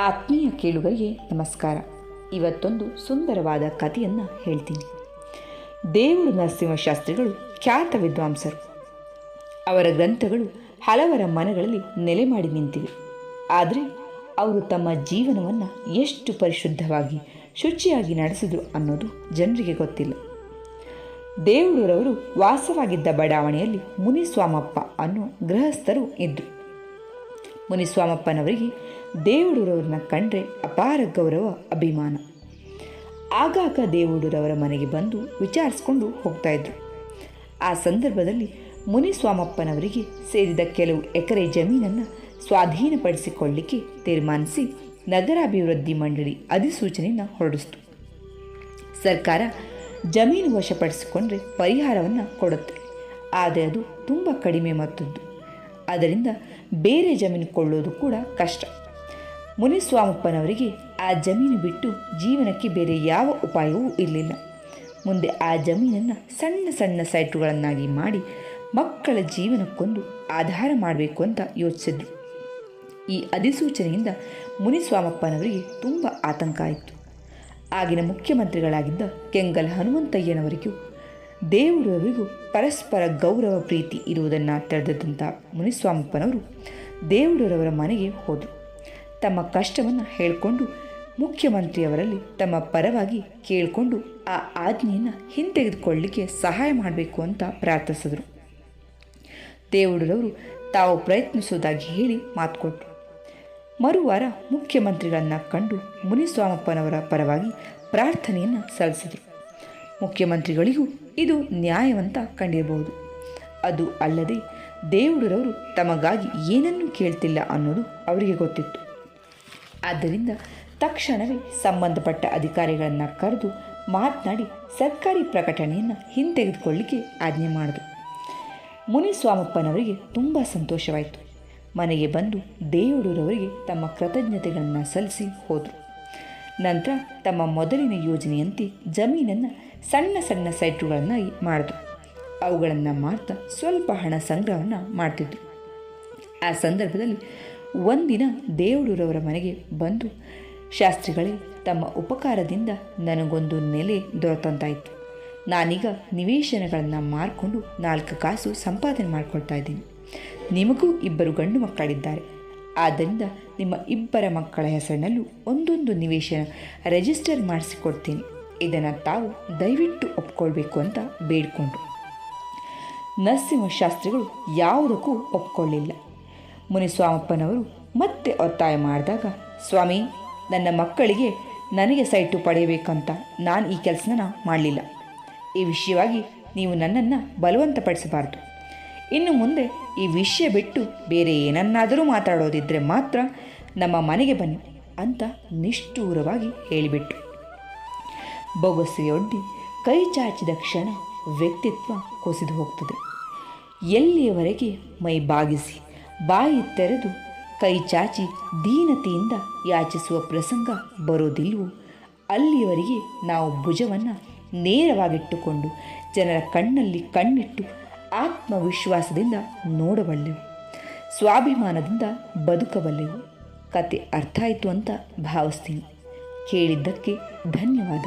ಆತ್ಮೀಯ ಕೇಳುಗರಿಗೆ ನಮಸ್ಕಾರ. ಇವತ್ತೊಂದು ಸುಂದರವಾದ ಕಥೆಯನ್ನು ಹೇಳ್ತೀನಿ. ದೇವರು ನರಸಿಂಹಶಾಸ್ತ್ರಿಗಳು ಖ್ಯಾತ ವಿದ್ವಾಂಸರು. ಅವರ ಗ್ರಂಥಗಳು ಹಲವರ ಮನಗಳಲ್ಲಿ ನೆಲೆ ಮಾಡಿ ನಿಂತಿವೆ. ಆದರೆ ಅವರು ತಮ್ಮ ಜೀವನವನ್ನು ಎಷ್ಟು ಪರಿಶುದ್ಧವಾಗಿ, ಶುಚಿಯಾಗಿ ನಡೆಸಿದ್ರು ಅನ್ನೋದು ಜನರಿಗೆ ಗೊತ್ತಿಲ್ಲ. ದೇವರವರು ವಾಸವಾಗಿದ್ದ ಬಡಾವಣೆಯಲ್ಲಿ ಮುನಿಸ್ವಾಮಪ್ಪ ಅನ್ನೋ ಗೃಹಸ್ಥರು ಇದ್ದರು ಮುನಿಸ್ವಾಮಪ್ಪನವರಿಗೆ ದೇವಡೂರವ್ರನ್ನ ಕಂಡ್ರೆ ಅಪಾರ ಗೌರವ, ಅಭಿಮಾನ. ಆಗಾಗ ದೇವಡೂರವರ ಮನೆಗೆ ಬಂದು ವಿಚಾರಿಸ್ಕೊಂಡು ಹೋಗ್ತಾ ಇದ್ರು. ಆ ಸಂದರ್ಭದಲ್ಲಿ ಮುನಿಸ್ವಾಮಪ್ಪನವರಿಗೆ ಸೇರಿದ ಕೆಲವು ಎಕರೆ ಜಮೀನನ್ನು ಸ್ವಾಧೀನಪಡಿಸಿಕೊಳ್ಳಿಕ್ಕೆ ತೀರ್ಮಾನಿಸಿ ನಗರಾಭಿವೃದ್ಧಿ ಮಂಡಳಿ ಅಧಿಸೂಚನೆಯನ್ನು ಹೊರಡಿಸ್ತು. ಸರ್ಕಾರ ಜಮೀನು ವಶಪಡಿಸಿಕೊಂಡ್ರೆ ಪರಿಹಾರವನ್ನು ಕೊಡುತ್ತೆ. ಆದರೆ ಅದು ತುಂಬ ಕಡಿಮೆ ಮೊತ್ತದ್ದು. ಅದರಿಂದ ಬೇರೆ ಜಮೀನು ಕೊಳ್ಳೋದು ಕೂಡ ಕಷ್ಟ. ಮುನಿಸ್ವಾಮಪ್ಪನವರಿಗೆ ಆ ಜಮೀನು ಬಿಟ್ಟು ಜೀವನಕ್ಕೆ ಬೇರೆ ಯಾವ ಉಪಾಯವೂ ಇರಲಿಲ್ಲ. ಮುಂದೆ ಆ ಜಮೀನನ್ನು ಸಣ್ಣ ಸಣ್ಣ ಸೈಟುಗಳನ್ನಾಗಿ ಮಾಡಿ ಮಕ್ಕಳ ಜೀವನಕ್ಕೊಂದು ಆಧಾರ ಮಾಡಬೇಕು ಅಂತ ಯೋಚಿಸಿದ್ರು. ಈ ಅಧಿಸೂಚನೆಯಿಂದ ಮುನಿಸ್ವಾಮಪ್ಪನವರಿಗೆ ತುಂಬ ಆತಂಕ ಆಯಿತು. ಆಗಿನ ಮುಖ್ಯಮಂತ್ರಿಗಳಾಗಿದ್ದ ಕೆಂಗಲ್ ಹನುಮಂತಯ್ಯನವರಿಗೂ ದೇವರವರಿಗೂ ಪರಸ್ಪರ ಗೌರವ ಪ್ರೀತಿ ಇರುವುದನ್ನು ತಿಳಿದಂಥ ಮುನಿಸ್ವಾಮಪ್ಪನವರು ದೇವರವರ ಮನೆಗೆ ಹೋದರು. ತಮ್ಮ ಕಷ್ಟವನ್ನು ಹೇಳಿಕೊಂಡು ಮುಖ್ಯಮಂತ್ರಿಯವರಲ್ಲಿ ತಮ್ಮ ಪರವಾಗಿ ಕೇಳಿಕೊಂಡು ಆ ಆಜ್ಞೆಯನ್ನು ಹಿಂತೆಗೆದುಕೊಳ್ಳಲಿಕ್ಕೆ ಸಹಾಯ ಮಾಡಬೇಕು ಅಂತ ಪ್ರಾರ್ಥಿಸಿದರು. ದೇವರವರು ತಾವು ಪ್ರಯತ್ನಿಸುವುದಾಗಿ ಹೇಳಿ ಮಾತು ಕೊಟ್ಟರು ಮರುವಾರ ಮುಖ್ಯಮಂತ್ರಿಗಳನ್ನು ಕಂಡು ಮುನಿಸ್ವಾಮಪ್ಪನವರ ಪರವಾಗಿ ಪ್ರಾರ್ಥನೆಯನ್ನು ಸಲ್ಲಿಸಿದರು. ಮುಖ್ಯಮಂತ್ರಿಗಳಿಗೂ ಇದು ನ್ಯಾಯವಂತ ಕಂಡಿರಬಹುದು. ಅದು ಅಲ್ಲದೆ ದೇವುಡರವರು ತಮಗಾಗಿ ಏನನ್ನೂ ಕೇಳ್ತಿಲ್ಲ ಅನ್ನೋದು ಅವರಿಗೆ ಗೊತ್ತಿತ್ತು. ಆದ್ದರಿಂದ ತಕ್ಷಣವೇ ಸಂಬಂಧಪಟ್ಟ ಅಧಿಕಾರಿಗಳನ್ನು ಕರೆದು ಮಾತನಾಡಿ ಸರ್ಕಾರಿ ಪ್ರಕಟಣೆಯನ್ನು ಹಿಂತೆಗೆದುಕೊಳ್ಳಿಕ್ಕೆ ಆಜ್ಞೆ ಮಾಡಿದರು. ಮುನಿಸ್ವಾಮಪ್ಪನವರಿಗೆ ತುಂಬ ಸಂತೋಷವಾಯಿತು. ಮನೆಗೆ ಬಂದು ದೇವರವರಿಗೆ ತಮ್ಮ ಕೃತಜ್ಞತೆಗಳನ್ನು ಸಲ್ಲಿಸಿ ಹೋದರು. ನಂತರ ತಮ್ಮ ಮೊದಲಿನ ಯೋಜನೆಯಂತೆ ಜಮೀನನ್ನು ಸಣ್ಣ ಸಣ್ಣ ಸೈಟುಗಳನ್ನು ಮಾಡಿದ್ರು. ಅವುಗಳನ್ನು ಮಾರ್ತಾ ಸ್ವಲ್ಪ ಹಣ ಸಂಗ್ರಹವನ್ನು ಮಾಡ್ತಿದ್ರು. ಆ ಸಂದರ್ಭದಲ್ಲಿ ಒಂದಿನ ದೇವಡೂರವರ ಮನೆಗೆ ಬಂದು ಶಾಸ್ತ್ರಿಗಳೇ, ತಮ್ಮ ಉಪಕಾರದಿಂದ ನನಗೊಂದು ನೆಲೆ ದೊರೆತಂತಾಯಿತು ನಾನೀಗ ನಿವೇಶನಗಳನ್ನು ಮಾರಿಕೊಂಡು ನಾಲ್ಕು ಕಾಸು ಸಂಪಾದನೆ ಮಾಡ್ಕೊಳ್ತಾ ಇದ್ದೀನಿ. ನಿಮಗೂ ಇಬ್ಬರು ಗಂಡು ಮಕ್ಕಳಿದ್ದಾರೆ. ಆದ್ದರಿಂದ ನಿಮ್ಮ ಇಬ್ಬರ ಮಕ್ಕಳ ಹೆಸರಿನಲ್ಲೂ ಒಂದೊಂದು ನಿವೇಶನ ರಿಜಿಸ್ಟರ್ ಮಾಡಿಸಿಕೊಡ್ತೀನಿ. ಇದನ್ನು ತಾವು ದಯವಿಟ್ಟು ಒಪ್ಕೊಳ್ಬೇಕು ಅಂತ ಬೇಡಿಕೊಂಡ್ರು. ನರಸಿಂಹಶಾಸ್ತ್ರಿಗಳು ಯಾವುದಕ್ಕೂ ಒಪ್ಕೊಳ್ಳಿಲ್ಲ. ಮುನಿಸ್ವಾಮಪ್ಪನವರು ಮತ್ತೆ ಒತ್ತಾಯ ಮಾಡಿದಾಗ, ಸ್ವಾಮಿ, ನನ್ನ ಮಕ್ಕಳಿಗೆ ನನಗೆ ಸೈಟು ಪಡೆಯಬೇಕಂತ ನಾನು ಈ ಕೆಲಸನ ಮಾಡಲಿಲ್ಲ. ಈ ವಿಷಯವಾಗಿ ನೀವು ನನ್ನನ್ನು ಬಲವಂತಪಡಿಸಬಾರ್ದು. ಇನ್ನು ಮುಂದೆ ಈ ವಿಷಯ ಬಿಟ್ಟು ಬೇರೆ ಏನನ್ನಾದರೂ ಮಾತಾಡೋದಿದ್ದರೆ ಮಾತ್ರ ನಮ್ಮ ಮನೆಗೆ ಬನ್ನಿ ಅಂತ ನಿಷ್ಠೂರವಾಗಿ ಹೇಳಿಬಿಟ್ಟು ಬೊಗಸೆಯೊಡ್ಡಿ ಕೈ ಚಾಚಿದ ಕ್ಷಣ ವ್ಯಕ್ತಿತ್ವ ಕುಸಿದು ಹೋಗ್ತದೆ. ಎಲ್ಲಿಯವರೆಗೆ ಮೈ ಬಾಗಿಸಿ, ಬಾಯಿ ತೆರೆದು ಕೈ ಚಾಚಿ ದೀನತೆಯಿಂದ ಯಾಚಿಸುವ ಪ್ರಸಂಗ ಬರೋದಿಲ್ವೋ ಅಲ್ಲಿಯವರೆಗೆ ನಾವು ಭುಜವನ್ನು ನೇರವಾಗಿಟ್ಟುಕೊಂಡು ಜನರ ಕಣ್ಣಲ್ಲಿ ಕಣ್ಣಿಟ್ಟು ಆತ್ಮವಿಶ್ವಾಸದಿಂದ ನೋಡಬಲ್ಲೆವು, ಸ್ವಾಭಿಮಾನದಿಂದ ಬದುಕಬಲ್ಲೆವು. ಕತೆ ಅರ್ಥ ಆಯಿತು ಅಂತ ಭಾವಿಸ್ತೀನಿ. ಕೇಳಿದ್ದಕ್ಕೆ ಧನ್ಯವಾದ.